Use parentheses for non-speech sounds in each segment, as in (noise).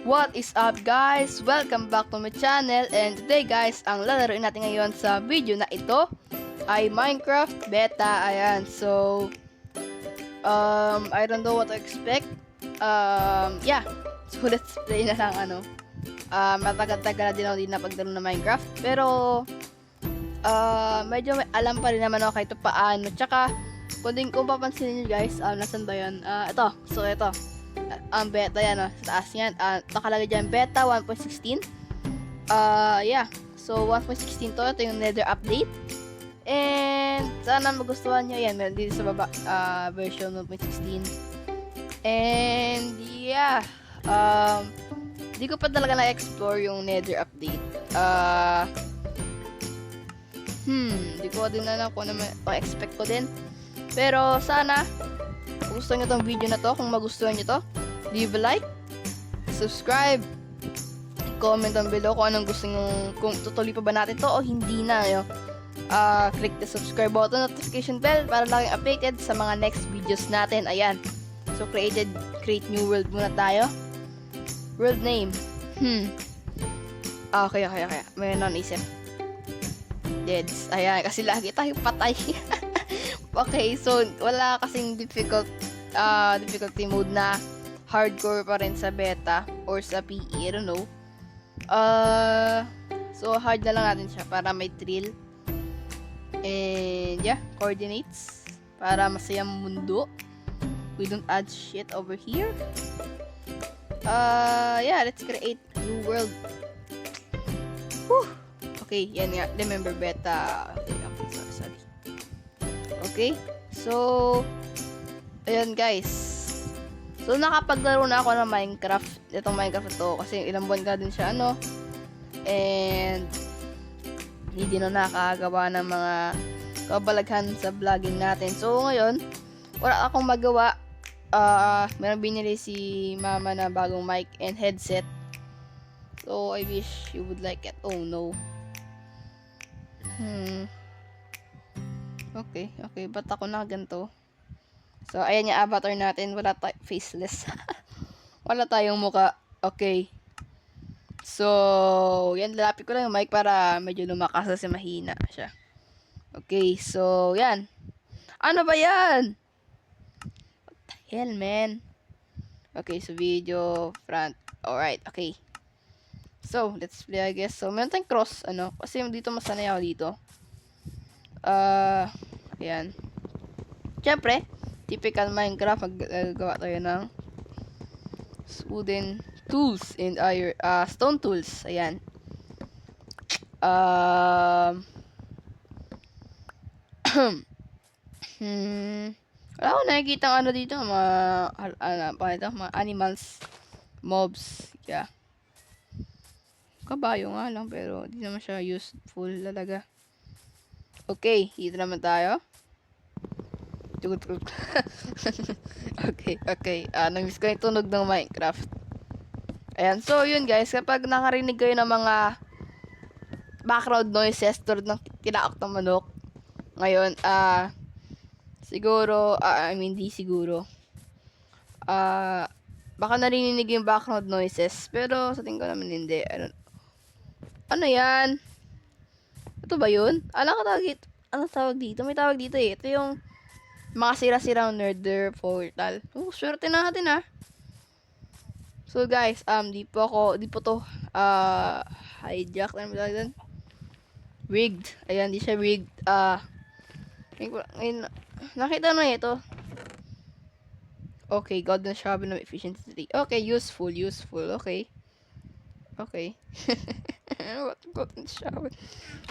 What is up guys? Welcome back to my channel and today guys, ang lalaroin natin ngayon sa video na ito ay Minecraft Beta. Ayan, so um, I don't know what to expect. Um, yeah, so (laughs) let's play na lang ano. Uh, matagal-tagal na din ako din napaglaro ng Minecraft. Pero uh, medyo may alam pa rin naman ako kahit paano. Tsaka, kung din kung papansinin nyo guys, um, nasan ba yun? Uh, ito, so ito ang beta yan, oh, sa taas yan. Uh, nakalagay dyan, beta 1.16. Uh, yeah. So, 1.16 to. Ito yung nether update. And, sana magustuhan nyo yan. Meron dito sa baba, uh, version 1.16. And, yeah. Um, di ko pa talaga na-explore yung nether update. Uh, hmm, di ko din alam kung ano ma-expect ko din. Pero, sana, gusto nyo tong video na to, kung magustuhan nyo to, leave a like, subscribe, comment down below kung anong gusto nyo, kung tutuloy pa ba natin to o hindi na. Yo. Uh, click the subscribe button, notification bell para laging updated sa mga next videos natin. Ayan. So, created, create new world muna tayo. World name. Hmm. Ah, okay, okay, okay. May non-isip. Deads. Ayan, kasi lagi tayo patay. (laughs) okay, so, wala kasing difficult, uh, difficulty mode na hardcore pa rin sa beta or sa PE, I don't know. Uh, so, hard na lang natin siya para may thrill. And, yeah, coordinates para masayang mundo. We don't add shit over here. Uh, yeah, let's create new world. Whew. Okay, yan nga. Remember beta. Okay, okay, sorry, sorry. Okay, so, ayan guys. So, nakapaglaro na ako ng Minecraft. Itong Minecraft to. Kasi ilang buwan ka din siya, ano. And, hindi na nakakagawa ng mga kabalaghan sa vlogging natin. So, ngayon, wala akong magawa. Uh, meron binili si mama na bagong mic and headset. So, I wish you would like it. Oh, no. Hmm. Okay, okay. Ba't ako na ganito? So, ayan yung avatar natin. Wala tayo, faceless. (laughs) Wala tayong muka. Okay. So, yan, lalapit ko lang yung mic para medyo lumakas kasi mahina siya. Okay, so, yan. Ano ba yan? What the hell, man? Okay, so video, front. Alright, okay. So, let's play, I guess. So, meron tayong cross, ano, kasi dito masanay ako dito. Ah, uh, ayan. Siyempre, typical Minecraft, maggagawa tayo ng wooden tools and iron, uh, stone tools. Ayan. Um, (clears throat) hmm, wala akong nakikita ano dito, mga, ano, pa ito, mga animals, mobs, yeah. Kabayo nga lang, pero hindi naman siya useful talaga. Okay, dito naman tayo. (laughs) okay, okay. Uh, namiss ko yung tunog ng Minecraft. Ayan, so yun guys, kapag nakarinig kayo ng mga background noises tulad ng tinaak ng manok, ngayon, ah, uh, siguro, uh, I mean, di siguro, ah, uh, baka narinig yung background noises, pero sa tingin ko naman hindi. Ano, ano yan? Ito ba yun? Alam ka tawag dito? Ano tawag dito? May tawag dito eh. Ito yung mga sira-sirang nerder portal. Oh, swerte natin ah. So guys, um, di po ako, di po to, uh, hijack, ano ba doon? Rigged. Ayan, di siya rigged. Ah, uh, ngayon, nakita na ito. Okay, golden shovel ng efficiency 3. Okay, useful, useful. Okay. Okay. (laughs) (laughs) Golden shovel?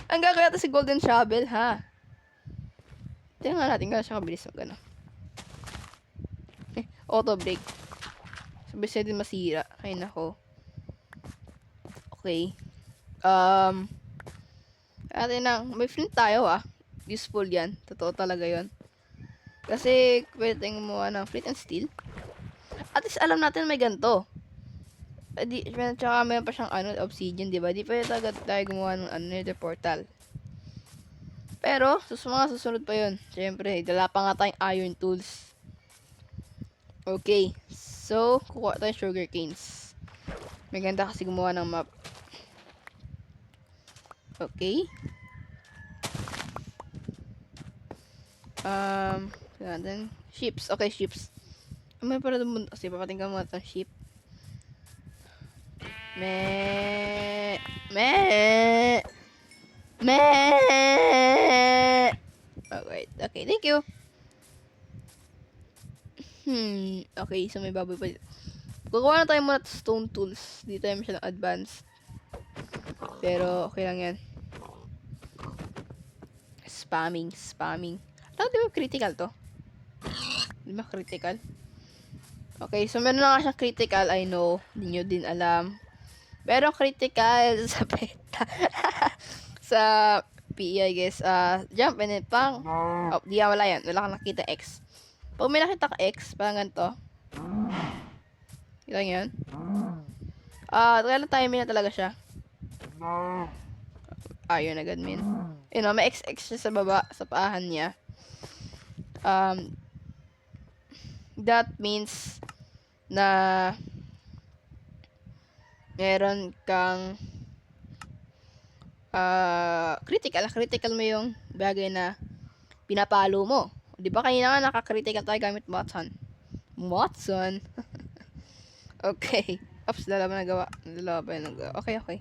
Ang gagawin natin si golden shovel, ha? Tingnan natin kung siya kabilis mag ano. Eh, (laughs) auto brake. Sabi siya din masira. Ay nako. Okay. Um, atin na, may flint tayo ah. Useful yan. Totoo talaga yon. Kasi, pwede tayong gumawa ng flint and steel. At least alam natin may ganito. Eh, di, tsaka mayroon pa siyang ano, obsidian, di ba? Di pwede talaga tayo gumawa ng ano, nether portal. Pero, sus mga susunod pa yun. Siyempre, dala pa nga tayong iron tools. Okay. So, kukuha tayong sugar canes. May ganda kasi gumawa ng map. Okay. Um, natin. Ships. Okay, ships. May para doon kasi papatinggan mo itong ship. Me me me Oh, wait. Okay, thank you. Hmm. Okay, so may baboy pa dito. Gagawa na tayo muna stone tools. Dito tayo masyadong advanced. Pero, okay lang yan. Spamming, spamming. Alam, di ba critical to? Di ba critical? Okay, so meron na nga siyang critical, I know. Hindi nyo din alam. Pero critical (laughs) sa beta. sa PE, I guess. Uh, jump and then pang. Oh, di ah, wala yan. Wala kang nakita X. Pag may nakita ka X, parang ganito. Ilang yan? Ah, uh, kailan timing na talaga siya? Ayun agad min. You know, may XX siya sa baba, sa paahan niya. Um, that means na meron kang uh, critical. Critical mo yung bagay na pinapalo mo. Di ba kanina nga nakakritical tayo gamit Watson? Watson? (laughs) okay. Oops, dalawa na gawa. Dalawa pa yung nagawa. Okay, okay.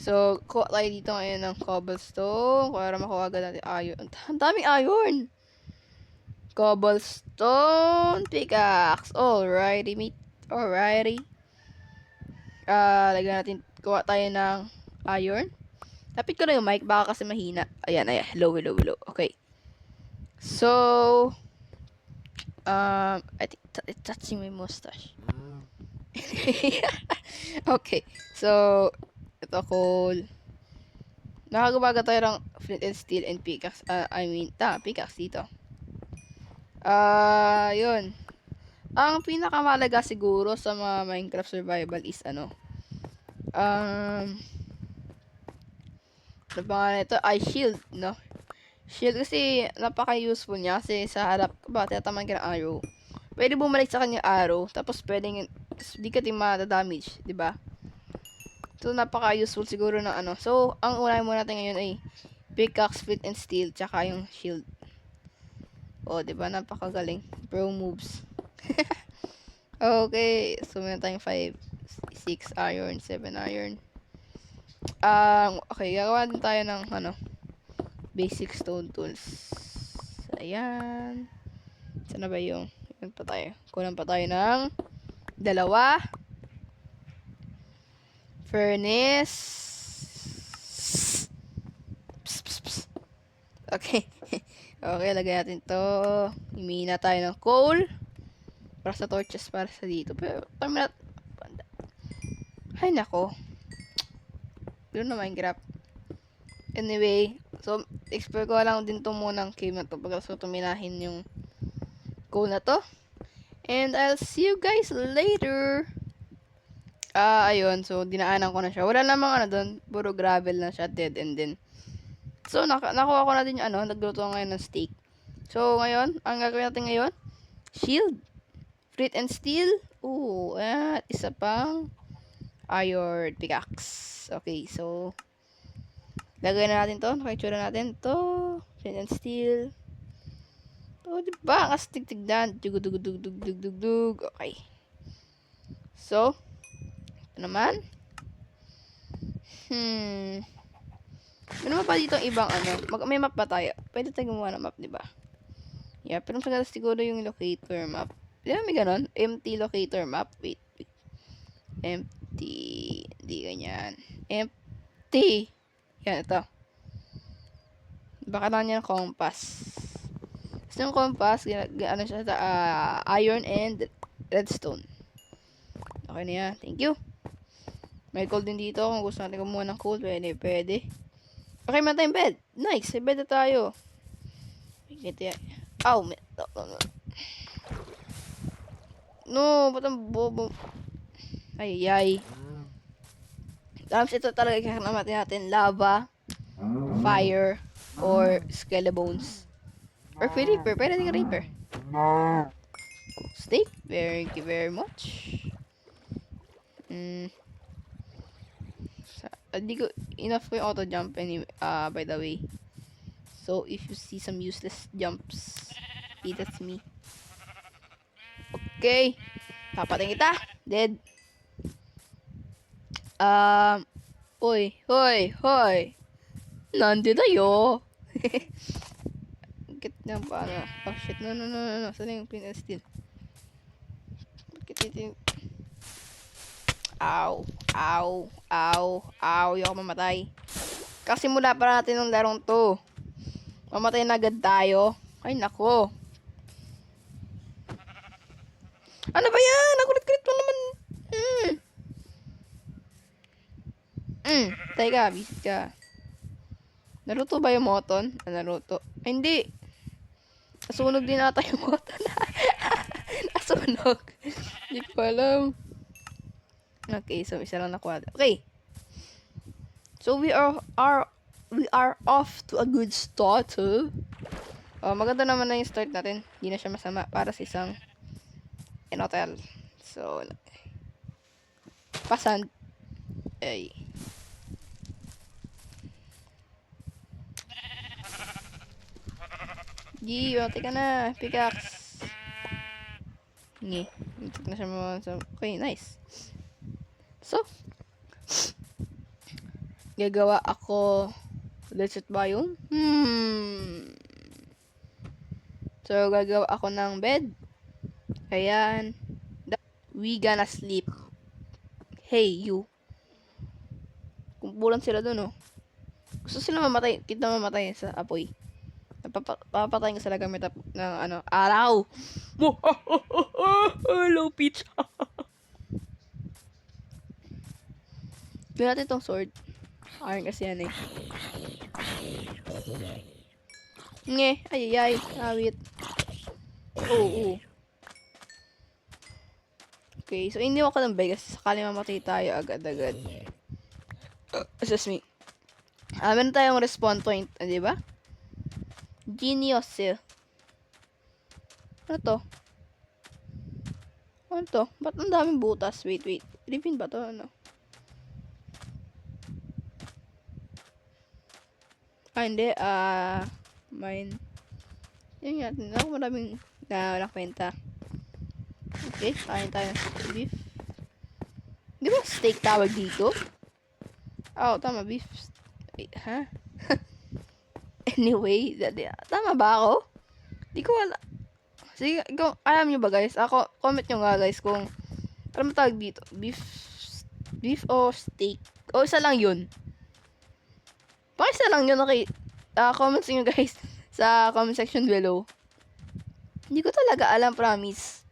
So, kuha tayo dito ngayon ng cobblestone para makuha agad natin iron. (laughs) Ang daming iron! Cobblestone pickaxe. Alrighty, mate. Alrighty. Uh, lagyan natin, kuha tayo ng iron. Tapit ko na yung mic, baka kasi mahina. Ayan, ayan. Hello, hello, hello. Okay. So, um, I think it's touching my mustache. (laughs) okay. So, ito coal. Nakagabaga tayo ng flint and steel and pickaxe. Uh, I mean, ta, pickaxe dito. Ah, uh, yun. Ang pinakamalaga siguro sa mga Minecraft survival is ano. Um, ano pa ito? Ay, shield, no? Shield kasi napaka-useful niya kasi sa harap ba, tataman ka ng arrow. Pwede bumalik sa kanya arrow, tapos pwedeng di ka din ma-damage, di ba? So, napaka-useful siguro ng ano. So, ang unahin muna natin ngayon ay pickaxe, flint, and steel, tsaka yung shield. O, oh, di ba? Napakagaling. Pro moves. (laughs) okay. So, meron tayong 5, 6 iron, 7 iron. Um, okay. Gagawa din tayo ng, ano, basic stone tools. Ayan. Sana ba yung, yun pa tayo. Kulang pa tayo ng dalawa furnace. Okay. (laughs) okay, lagay natin to. Himina tayo ng coal. Para sa torches para sa dito. Pero, terminal. Ay, nako. Yun na Minecraft. Anyway, so, explore ko lang din to munang cave na to. Pagkaso tuminahin yung coal na to. And I'll see you guys later. Ah, uh, ayun. So, dinaanan ko na siya. Wala namang ano doon. Puro gravel na siya. Dead end din. So, nak nakuha ko na din yung ano. Nagluto ngayon ng steak. So, ngayon, ang gagawin natin ngayon, shield. Flint and steel. Ooh, at isa pang iron pickaxe. Okay, so, lagay na natin to. Nakaitsura natin to. Flint and steel. Oh, di ba? Ang astig tignan. Dug, dug, dug, dug, dug, dug, dug. Okay. So, ito naman. Hmm. Naman pa dito ibang ano. Mag may map ba tayo? Pwede tayo gumawa ng map, di ba? Yeah, pero mas siguro yung locator map. Di ba may ganon? Empty locator map. Wait, wait. Empty. Hindi ganyan. Empty. Yan, ito. Baka lang niya ng compass. Gusto yung compass, ano siya sa uh, iron and redstone. Okay na yan. Thank you. May coal din dito. Kung gusto natin kumuha ng coal, pwede, pwede. Okay, man tayong bed. Nice, bed na tayo. Ito yan. Ow, may... No, no, no. No, ba't ang bobo? Ay, ay. Tapos ito talaga kakamatin natin. Lava, fire, or skelebones. Or creeper. Pwede din reaper. Steak. Thank you very much. Mm. Sa, hindi ko, enough ko yung auto jump anyway, uh, by the way. So, if you see some useless jumps, it that's me. Okay. Papatayin kita. Dead. Um, hoy, hoy, hoy. Nandito tayo. (laughs) Bakit na paano? Oh shit, no, no, no, no, no. Saan yung pin steel? Bakit ito yung... Ow, ow, ow, ow. Ayoko mamatay. Kasi mula pa natin ng larong to. Mamatay na agad tayo. Ay, nako. Ano ba yan? Nakulit-kulit mo naman. Mm. Mm. Teka, visit ka. Naruto ba yung moton? Ah, naruto. Ay, hindi. Nasunog din ata yung moton. (laughs) Nasunog. Hindi ko alam. Okay, so isa lang nakuha. Okay. So we are are we are off to a good start. Huh? Oh, maganda naman na yung start natin. Hindi na siya masama para sa isang in hotel. So, pasan. Ay. Gi, bati ka na. Pickaxe. Ngi. Itik na siya mo. So, okay, nice. So, gagawa ako legit ba yun? Hmm. So, gagawa ako ng bed. Ayan. We gonna sleep. Hey, you. Kumpulan sila dun, oh. Gusto sila mamatay. Kita mamatay sa apoy. Napapa- Papatayin ko sila gamit ng ano, araw. Hello, Peach. Gawin natin tong sword. Iron kasi yan eh. Nge, ay ay ay, awit. Oo, oo. Okay, so iniwan ko ng kasi sakali mamatay tayo agad-agad. Uh, excuse me. Ah, meron tayong respawn point, ah, di ba? Genius eh. Ano to? Ano to? Ba't ang daming butas? Wait, wait. Ripin ba to? Ano? Ah, hindi. Ah, mine. Yun nga. Ako maraming na nakwenta. Okay, kain tayo ng beef. Di ba steak tawag dito? Oh, tama, beef. Wait, ha? (laughs) anyway, da- di- tama ba ako? Di ko wala. Sige, ikaw, alam nyo ba guys? Ako, comment nyo nga guys kung ano mo tawag dito? Beef, beef o steak? O isa lang yun. Baka isa lang yun, okay? Ah, comments nyo guys (laughs) sa comment section below. Hindi ko talaga alam, promise.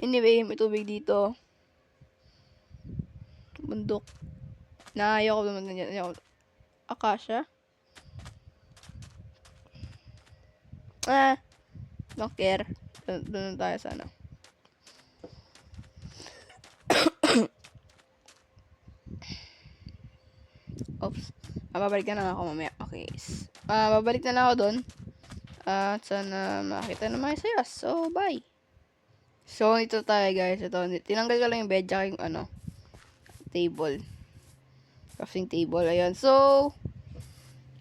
Anyway, may tubig dito. Bundok. Na ayoko naman na yan. Akasha? Ah, don't care. Doon, tayo sana. (coughs) Oops. Ah, na lang ako mamaya. Okay. Ah, babalik na lang ako doon. At sana makita na mga saya. So, bye. So, ito tayo guys. Ito, tinanggal ko lang yung bed tsaka yung ano, table. Crafting table. Ayan. So,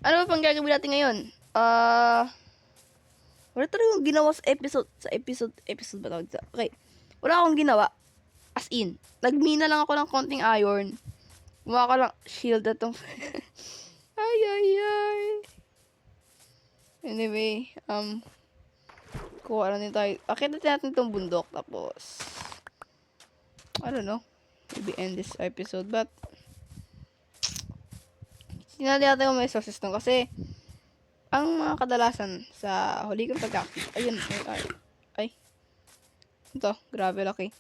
ano ba pang gagawin natin ngayon? Ah, wala talagang ginawa sa episode, sa episode, episode ba tawag sa? Okay. Wala akong ginawa. As in, nagmina lang ako ng konting iron. Gumawa ko lang shield na tong... (laughs) ay, ay, ay. Anyway, um, kuha na din tayo. Akit natin itong bundok. Tapos, I don't know. Maybe end this episode. But, sinali natin kung may sources nung. Kasi, ang mga kadalasan sa huli kong pagkakit, ayun, ay, ay, ay. Ito, grabe laki.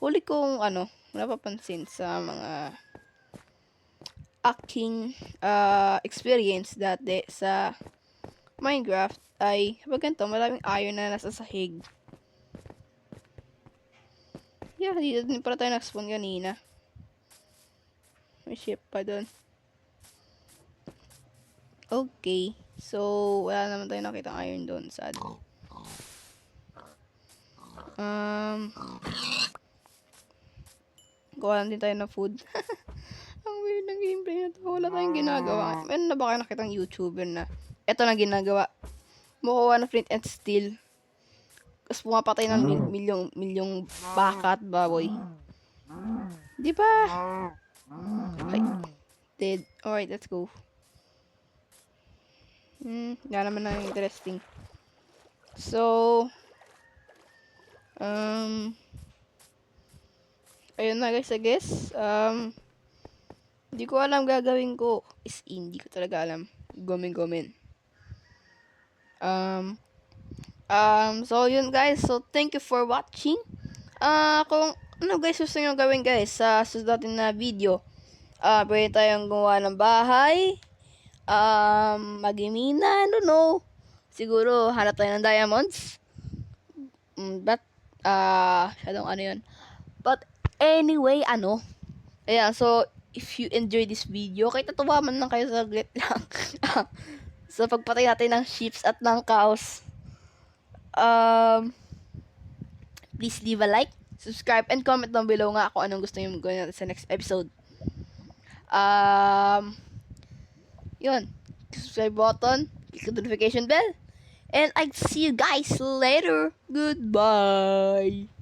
Huli kong, ano, napapansin sa mga aking uh, experience dati sa Minecraft ay kapag ganito, maraming iron na nasa sahig. Yeah, dito din pala tayo nag-spawn kanina. May ship pa doon. Okay. So, wala naman tayo nakita iron doon. Sad. Um, Gawa lang din tayo ng food. (laughs) Ang weird ng gameplay na to. Wala tayong ginagawa. Meron na ba kayo nakitang YouTuber na ito na ginagawa? Mukuha ng flint and steel. Tapos pumapatay ng mil- milyong, milyong baka at baboy. Di ba? Okay. Dead. Alright, let's go. Hmm, wala naman na interesting. So, um, ayun na guys, I guess. Um, hindi ko alam gagawin ko. Is in, hindi ko talaga alam. Gomen. Um, um, so yun guys. So, thank you for watching. Ah, kung ano guys gusto nyo gawin guys sa susunod na video. Ah, pwede tayong gumawa ng bahay. Um, magimina, I don't know. Siguro, hanap tayo ng diamonds. Mm, but, ah, uh, ano yun. But, anyway, ano. Ayan, so, if you enjoy this video, kahit natuwa man lang kayo sa saglit lang. (laughs) sa pagpatay natin ng sheeps at ng cows. Um, please leave a like, subscribe, and comment down below nga kung anong gusto nyo gawin natin sa next episode. Um, yun. Subscribe button, click the notification bell, and I'll see you guys later. Goodbye.